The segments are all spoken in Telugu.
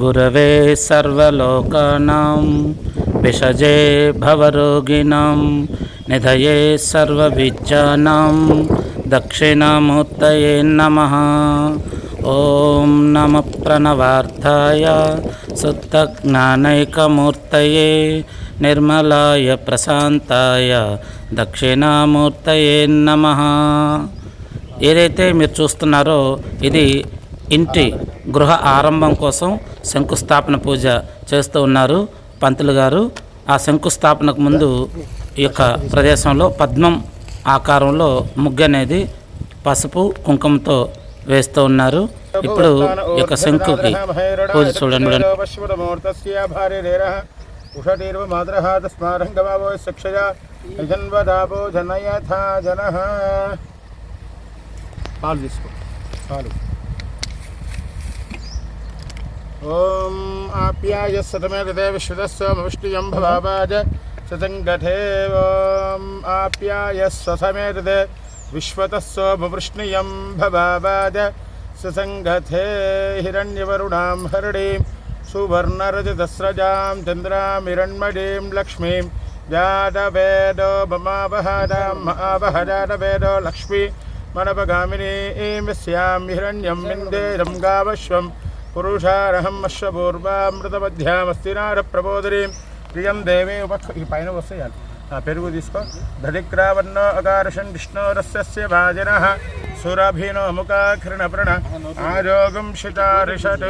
గురవే సర్వలోకానాం విషజే భవరోగిణాం నిధయే సర్వవిద్యానాం దక్షిణామూర్తయే నమ. ఓం నమ ప్రణవార్థాయ శుద్ధజ్ఞానైకమూర్తయే నిర్మలాయ ప్రశాంతాయ దక్షిణామూర్తయే నమ. ఏదైతే మీరు చూస్తున్నారో ఇది ఇంటి గృహ ఆరంభం కోసం శంకుస్థాపన పూజ చేస్తూ ఉన్నారు పంతులు గారు. ఆ శంకుస్థాపనకు ముందు ఈ యొక్క ప్రదేశంలో పద్మం ఆకారంలో ముగ్గు అనేది పసుపు కుంకుమతో వేస్తూ ఉన్నారు. ఇప్పుడు ఈ యొక్క శంకుకి పూజ చూడండి. పాలు తీసుకో. పాలు. ॐ आप्याय सतमे कृते विश्वतस्वमविष्टियं भवावाज ससङ्गठे ॐ आप्याय सतमे कृते विश्वतस्वमुवृष्णियं भवावाज ससङ्गथे हिरण्यवरुणां हरणीं सुवर्णरजतस्रजां चन्द्रामिरण्मडीं लक्ष्मीं जातवेदो ममावहादां महावहजातवेदो लक्ष्मी मनपगामिनी ईं स्यां हिरण्यं विन्देरं गावश्वम् ప్రబోధరీం ప్రియం దేవే ఉపక్ష ఈ పైన వస్తాయి ఆ పెరుగు తీసుకో దధిక్రావన్నో అకార్షణ్ విష్ణోరస్య భాజన సురభినో ముఖాఖృణప్రణ ఆరోగం శితారిషట్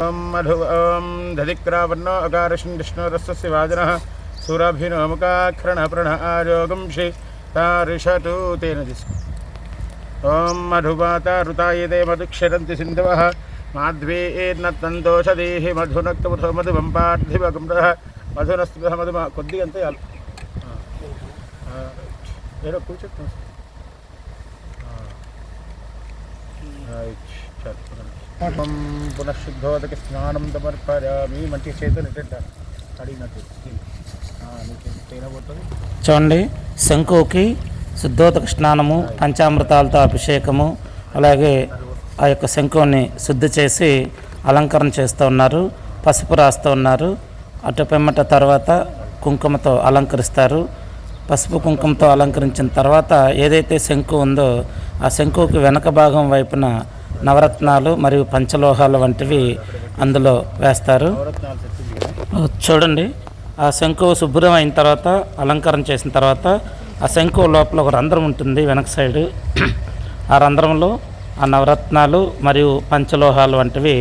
ఓం మధు ఓం దధిక్రావన్నో అకార్షణ్ విష్ణోరస్య భాజన సురభినో ముఖాఖృణప్రణ ఆరోగం శితారిషట్ తేన తీసుకో ఓం మధుమాత ఋతాయదే మధుక్షరంతి సింధవ మాధ్వీర్నత్తందోషదీహి మధునక్తముథో మధువం పార్థివగుమ్ర మధునస్పృహ మధుమ కొద్దిగా అంతే చాలు ఆ, ఏదో కూర్చోట్టు ఓం పునఃశుద్ధోదక స్నానం సమర్పయామి. మంచి చేతులు అడిగినట్టు. చూడండి శంకుకి శుద్ధోదక స్నానము పంచామృతాలతో అభిషేకము అలాగే ఆ యొక్క శంకుని శుద్ధి చేసి అలంకరణ చేస్తూ ఉన్నారు పసుపు రాస్తూ ఉన్నారు. అటు పిమ్మట తర్వాత కుంకుమతో అలంకరిస్తారు. పసుపు కుంకుమతో అలంకరించిన తర్వాత ఏదైతే శంకు ఉందో ఆ శంకుకి వెనక భాగం వైపున నవరత్నాలు మరియు పంచలోహాలు వంటివి అందులో వేస్తారు. చూడండి. ఆ శంకు శుభ్రం అయిన తర్వాత అలంకరణ చేసిన తర్వాత ఆ శంకు లోపల ఒక రంధ్రం ఉంటుంది వెనక సైడ్. ఆ రంధ్రంలో ఆ నవరత్నాలు మరియు పంచలోహాలు వంటివి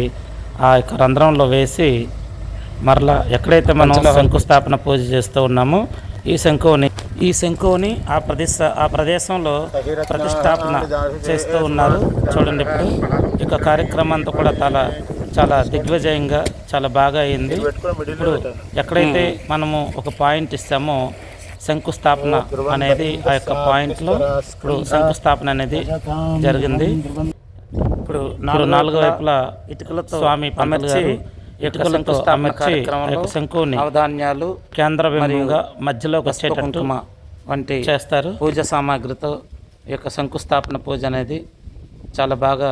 ఆ యొక్క రంధ్రంలో వేసి మరలా ఎక్కడైతే మనం శంకుస్థాపన పూజ చేస్తూ ఉన్నామో ఈ శంకుని ఈ శంకుని ఆ ప్రదేశ ఆ ప్రదేశంలో ప్రతిష్టాపన చేస్తూ ఉన్నారు. చూడండి ఇప్పుడు ఈ యొక్క కార్యక్రమం అంతా కూడా చాలా చాలా దిగ్విజయంగా చాలా బాగా అయింది. ఇప్పుడు ఎక్కడైతే మనము ఒక పాయింట్ ఇస్తామో శంకుస్థాపన అనేది ఆ యొక్క పాయింట్లో ఇప్పుడు శంకుస్థాపన అనేది జరిగింది. ఇప్పుడు నాలుగు నాలుగు వైపులా ఇటుకలతో స్వామి అమర్చి ఇటుకలతో అమర్చి శంకుని అవధాన్యాలు కేంద్ర బిందువుగా మధ్యలోకి వచ్చేటట్టు వంటి చేస్తారు. పూజ సామాగ్రితో ఈ యొక్క శంకుస్థాపన పూజ అనేది చాలా బాగా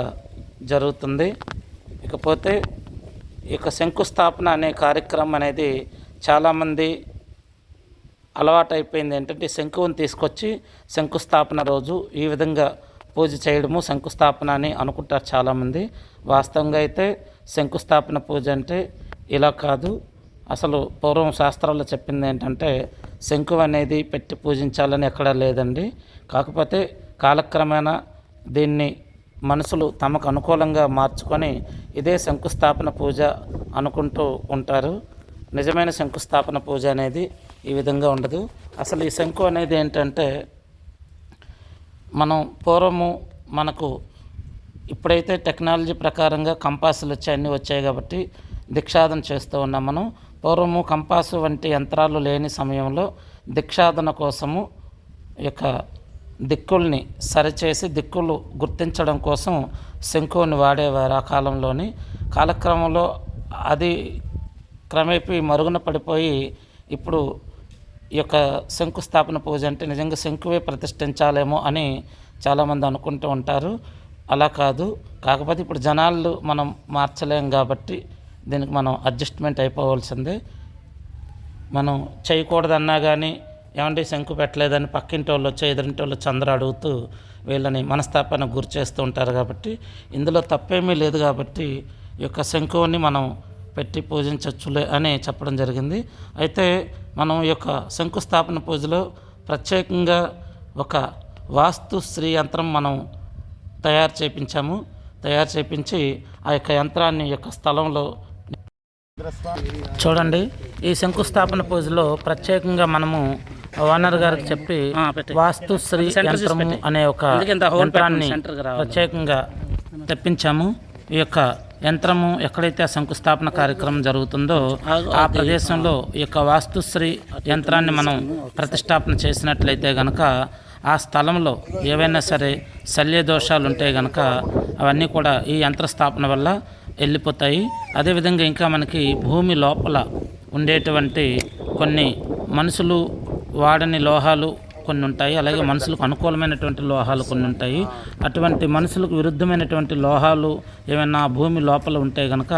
జరుగుతుంది. ఇకపోతే ఈ యొక్క శంకుస్థాపన అనే కార్యక్రమం అనేది చాలామంది అలవాటు అయిపోయింది ఏంటంటే శంకువుని తీసుకొచ్చి శంకుస్థాపన రోజు ఈ విధంగా పూజ చేయడము శంకుస్థాపన అని అనుకుంటారు చాలామంది. వాస్తవంగా అయితే శంకుస్థాపన పూజ అంటే ఇలా కాదు. అసలు పూర్వం శాస్త్రాల్లో చెప్పింది ఏంటంటే శంకు అనేది పెట్టి పూజించాలని ఎక్కడా లేదండి. కాకపోతే కాలక్రమేణా దీన్ని మనుషులు తమకు అనుకూలంగా మార్చుకొని ఇదే శంకుస్థాపన పూజ అనుకుంటూ ఉంటారు. నిజమైన శంకుస్థాపన పూజ అనేది ఈ విధంగా ఉండదు. అసలు ఈ శంకు అనేది ఏంటంటే మనం పూర్వము మనకు ఇప్పుడైతే టెక్నాలజీ ప్రకారంగా కంపాసులు వచ్చాయి అన్నీ వచ్చాయి కాబట్టి దీక్షాదన చేస్తూ ఉన్నాం మనం. పూర్వము కంపాసు వంటి యంత్రాలు లేని సమయంలో దీక్షాదన కోసము యొక్క దిక్కుల్ని సరిచేసి దిక్కులు గుర్తించడం కోసం శంకుని వాడేవారు ఆ కాలంలోని. కాలక్రమంలో అది క్రమేపీ మరుగున పడిపోయి ఇప్పుడు ఈ యొక్క శంకుస్థాపన పూజ అంటే నిజంగా శంకువే ప్రతిష్ఠించాలేమో అని చాలామంది అనుకుంటూ ఉంటారు. అలా కాదు. కాకపోతే ఇప్పుడు జనాలు మనం మార్చలేం కాబట్టి దీనికి మనం అడ్జస్ట్మెంట్ అయిపోవాల్సిందే. మనం చేయకూడదన్నా కానీ ఏమంటే శంకు పెట్టలేదని పక్కింటి వాళ్ళు వచ్చి ఎదురింటి వాళ్ళు చంద్ర అడుగుతూ వీళ్ళని మనస్తాపానికి గురి చేస్తూ ఉంటారు కాబట్టి ఇందులో తప్పేమీ లేదు కాబట్టి ఈ యొక్క శంకువుని మనం పెట్టి పూజించవచ్చులే అని చెప్పడం జరిగింది. అయితే మనం ఈ యొక్క శంకుస్థాపన పూజలో ప్రత్యేకంగా ఒక వాస్తు శ్రీ యంత్రం మనం తయారు చేయించాము తయారు చేయించి ఆ యొక్క యంత్రాన్ని యొక్క స్థలంలో చూడండి ఈ శంకుస్థాపన పూజలో ప్రత్యేకంగా మనము ఓనర్ గారికి చెప్పి వాస్తు శ్రీ యంత్రము అనే ఒక యంత్రాన్ని ప్రత్యేకంగా తెప్పించాము. ఈ యొక్క యంత్రము ఎక్కడైతే ఆ శంకుస్థాపన కార్యక్రమం జరుగుతుందో ఆ ప్రదేశంలో ఈ యొక్క వాస్తుశ్రీ యంత్రాన్ని మనం ప్రతిష్టాపన చేసినట్లయితే గనక ఆ స్థలంలో ఏవైనా సరే శల్య దోషాలు ఉంటే గనక అవన్నీ కూడా ఈ యంత్ర స్థాపన వల్ల వెళ్ళిపోతాయి. అదేవిధంగా ఇంకా మనకి భూమి లోపల ఉండేటువంటి కొన్ని మనుషులు వాడని లోహాలు కొన్ని ఉంటాయి అలాగే మనుషులకు అనుకూలమైనటువంటి లోహాలు కొన్ని ఉంటాయి అటువంటి మనుషులకు విరుద్ధమైనటువంటి లోహాలు ఏమైనా భూమి లోపల ఉంటే కనుక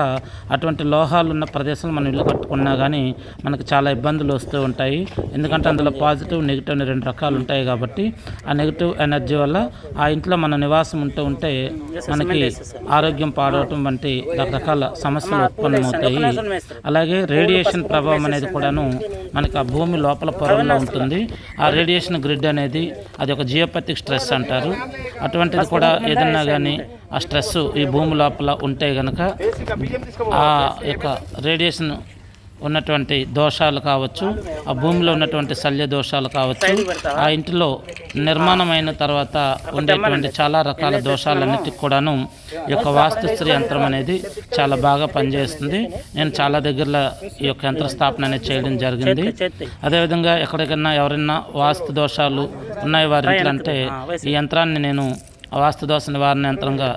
అటువంటి లోహాలు ఉన్న ప్రదేశంలో మనం ఇల్లు కట్టుకున్నా కానీ మనకి చాలా ఇబ్బందులు వస్తూ ఉంటాయి. ఎందుకంటే అందులో పాజిటివ్ నెగిటివ్ అని రెండు రకాలు ఉంటాయి కాబట్టి ఆ నెగిటివ్ ఎనర్జీ వల్ల ఆ ఇంట్లో మన నివాసం ఉంటూ ఉంటే మనకి ఆరోగ్యం పాడవటం వంటి రకరకాల సమస్యలు ఉత్పన్నమవుతాయి. అలాగే రేడియేషన్ ప్రభావం అనేది కూడాను మనకి ఆ భూమి లోపల పొరల్లో ఉంటుంది. ఆ రేడియేషన్ గ్రిడ్ అనేది అది ఒక జియోపతిక్ స్ట్రెస్ అంటారు. అటువంటిది కూడా ఏదన్నా కానీ ఆ స్ట్రెస్ ఈ భూమి లోపల ఉంటే కనుక ఆ యొక్క రేడియేషన్ ఉన్నటువంటి దోషాలు కావచ్చు ఆ భూమిలో ఉన్నటువంటి శల్య దోషాలు కావచ్చు ఆ ఇంటిలో నిర్మాణమైన తర్వాత ఉండేటువంటి చాలా రకాల దోషాలన్నిటికి కూడాను ఈ యొక్క వాస్తుశ్రీ యంత్రం అనేది చాలా బాగా పనిచేస్తుంది. నేను చాలా దగ్గరలో ఈ యొక్క యంత్ర స్థాపన అనేది చేయడం జరిగింది. అదేవిధంగా ఎక్కడికైనా ఎవరైనా వాస్తు దోషాలు ఉన్నాయి వారి ఇంట్లో అంటే ఈ యంత్రాన్ని నేను వాస్తు దోష నివారణ యంత్రంగా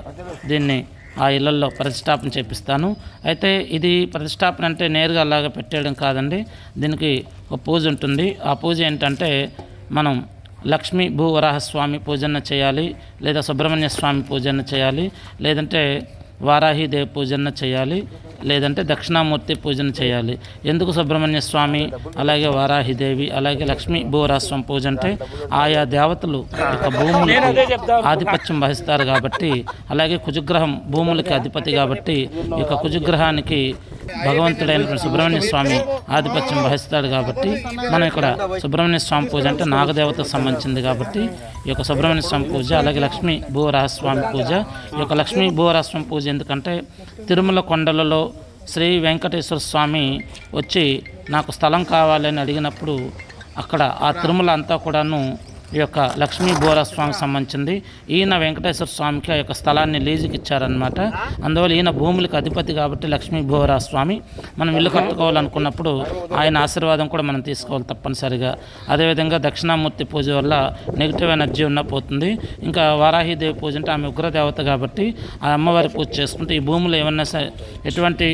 దీన్ని ఆ ఇళ్ళలో ప్రతిష్టాపన చేపిస్తాను. అయితే ఇది ప్రతిష్టాపన అంటే నేరుగా అలాగ పెట్టేయడం కాదండి. దీనికి ఒక పూజ ఉంటుంది. ఆ పూజ ఏంటంటే మనం లక్ష్మీ భూవరాహస్వామి పూజన చేయాలి లేదా సుబ్రహ్మణ్య స్వామి పూజన చేయాలి లేదంటే వారాహిదేవి పూజన చేయాలి లేదంటే దక్షిణామూర్తి పూజన చేయాలి. ఎందుకు సుబ్రహ్మణ్య స్వామి అలాగే వారాహిదేవి అలాగే లక్ష్మీ భూవరాస్వామి పూజ అంటే ఆయా దేవతలు యొక్క భూములకు ఆధిపత్యం వహిస్తారు కాబట్టి అలాగే కుజగ్రహం భూములకి అధిపతి కాబట్టి ఈ యొక్క కుజగ్రహానికి భగవంతుడైన సుబ్రహ్మణ్య స్వామి ఆధిపత్యం వహిస్తాడు కాబట్టి మనం ఇక్కడ సుబ్రహ్మణ్య స్వామి పూజ అంటే నాగదేవతకు సంబంధించింది కాబట్టి ఈ యొక్క సుబ్రహ్మణ్య స్వామి పూజ అలాగే లక్ష్మీ భూవరాజస్వామి పూజ. ఈ యొక్క లక్ష్మీ భూవరాజస్వామి పూజ ఎందుకంటే తిరుమల కొండలలో శ్రీ వెంకటేశ్వర స్వామి వచ్చి నాకు స్థలం కావాలని అడిగినప్పుడు అక్కడ ఆ తిరుమల అంతా కూడాను ఈ యొక్క లక్ష్మీ భూవరాస్వామికి సంబంధించింది. ఈయన వెంకటేశ్వర స్వామికి ఆ యొక్క స్థలాన్ని లీజుకి ఇచ్చారనమాట అందువల్ల ఈయన భూములకు అధిపతి కాబట్టి లక్ష్మీ భూవరాస్వామి మనం ఇల్లు కట్టుకోవాలనుకున్నప్పుడు ఆయన ఆశీర్వాదం కూడా మనం తీసుకోవాలి తప్పనిసరిగా. అదేవిధంగా దక్షిణామూర్తి పూజ వల్ల నెగిటివ్ ఎనర్జీ ఉన్న పోతుంది. ఇంకా వారాహిదేవి పూజ అంటే ఆమె ఉగ్రదేవత కాబట్టి ఆ అమ్మవారి పూజ చేసుకుంటే ఈ భూములు ఏమన్నా సరే ఎటువంటి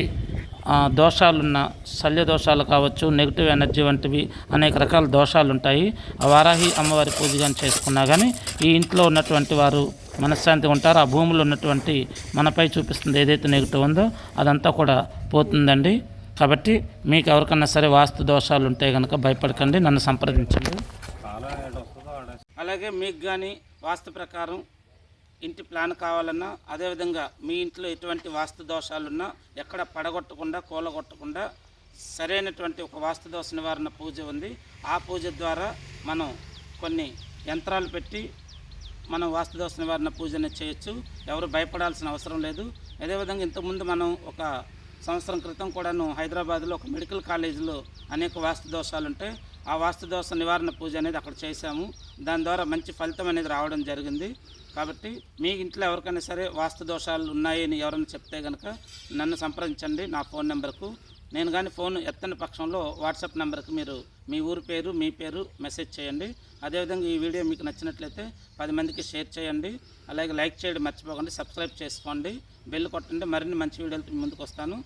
దోషాలున్న శల్య దోషాలు కావచ్చు నెగిటివ్ ఎనర్జీ వంటివి అనేక రకాల దోషాలు ఉంటాయి ఆ వారాహి అమ్మవారి పూజ కానీ చేసుకున్నా కానీ ఈ ఇంట్లో ఉన్నటువంటి వారు మనశ్శాంతిగా ఉంటారు. ఆ భూమిలో ఉన్నటువంటి మనపై చూపిస్తుంది ఏదైతే నెగిటివ్ ఉందో అదంతా కూడా పోతుందండి. కాబట్టి మీకు ఎవరికన్నా సరే వాస్తు దోషాలు ఉంటే కనుక భయపడకండి నన్ను సంప్రదించండి. అలాగే మీకు కానీ వాస్తు ప్రకారం ఇంటి ప్లాన్ కావాలన్నా అదేవిధంగా మీ ఇంట్లో ఎటువంటి వాస్తు దోషాలున్నా ఎక్కడ పడగొట్టకుండా కూలగొట్టకుండా సరైనటువంటి ఒక వాస్తు దోష నివారణ పూజ ఉంది. ఆ పూజ ద్వారా మనం కొన్ని యంత్రాలు పెట్టి మనం వాస్తు దోష నివారణ పూజను చేయొచ్చు. ఎవరు భయపడాల్సిన అవసరం లేదు. అదేవిధంగా ఇంతకుముందు మనం ఒక సంవత్సరం క్రితం కూడాను హైదరాబాద్లో ఒక మెడికల్ కాలేజీలో అనేక వాస్తు దోషాలు ఉంటాయి ఆ వాస్తు దోష నివారణ పూజ అనేది అక్కడ చేశాము. దాని ద్వారా మంచి ఫలితం అనేది రావడం జరిగింది. కాబట్టి మీ ఇంట్లో ఎవరికైనా సరే వాస్తు దోషాలు ఉన్నాయని ఎవరైనా చెప్తే కనుక నన్ను సంప్రదించండి నా ఫోన్ నెంబర్కు. నేను కానీ ఫోన్ ఎత్తని పక్షంలో వాట్సాప్ నెంబర్కి మీరు మీ ఊరి పేరు మీ పేరు మెసేజ్ చేయండి. అదేవిధంగా ఈ వీడియో మీకు నచ్చినట్లయితే పది మందికి షేర్ చేయండి. అలాగే లైక్ చేయడం మర్చిపోకండి సబ్స్క్రైబ్ చేసుకోండి. బెల్ కొట్టండి. మరిన్ని మంచి వీడియోలతో ముందుకు వస్తాను.